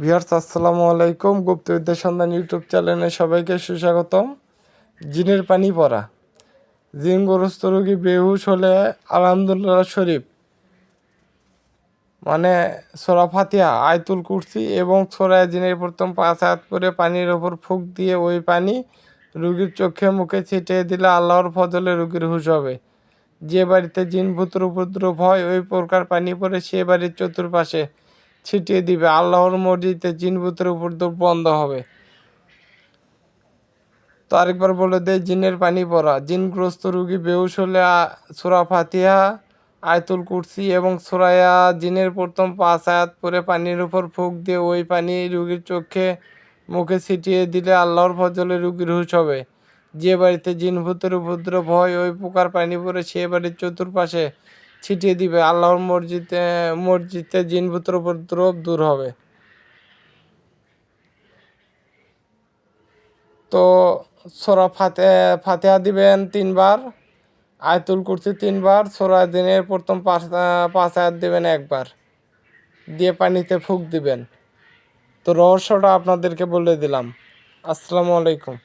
Viewers, আসসালামু আলাইকুম। গুপ্তবিদ্যা সন্ধান ইউটিউব চ্যানেলে সবাইকে সুস্বাগতম। জিনের পানি পড়া। জিনগ্রস্ত রোগী বেহুশ হলে আলহামদুলিল্লাহ শরীফ। মানে সোরা ফাতিয়া আয়তুল কুর্সি এবং সোরায় জিনের প্রথম পাঁচ হাত করে পানির ওপর ফুক দিয়ে ওই পানি রুগীর চোখে মুখে ছিটিয়ে দিলে আল্লাহর ফজলে রুগীর হুশ হবে। যে বাড়িতে জিন ভূতের উপদ্রব হয়, ওই প্রকার পানি পরে সে বাড়ির চতুর্পাশে ছিটিয়ে দিবে। আল্লাহর মসজিদে জিন ভূতের উপদ্রব বন্ধ হবে। তো আরেকবার বলে দেয় জিনের পানি পড়া জিনগ্রস্ত রুগী বেহুশ হলে সূরা ফাতিহা, আয়তুল কুরসি এবং সুরায়া জিনের প্রথম পাঁচ আয়াত পরে পানির উপর ফুক দিয়ে ওই পানি রুগীর চোখে, মুখে ছিটিয়ে দিলে আল্লাহর ফজলে রুগীর হুশ হবে। যে বাড়িতে জিন ভূতের উপদ্রব হয়, ওই পোকার পানি পরে সে বাড়ির চতুর্পাশে ছিটিয়ে দিবে। আল্লাহর মসজিদে মসজিদে ভূতের উপদ্রব দূর হবে। তো সোরা ফাতে, ফাতেহা দিবেন তিনবার, আয়তুল কুরসি তিনবার, সোরা দিনের প্রথম পাঁচ পাঁচ আয়াত দিবেন একবার। দিয়ে পানিতে ফুক দিবেন। তো রহস্যটা আপনাদেরকে বলে দিলাম। আসসালামু আলাইকুম।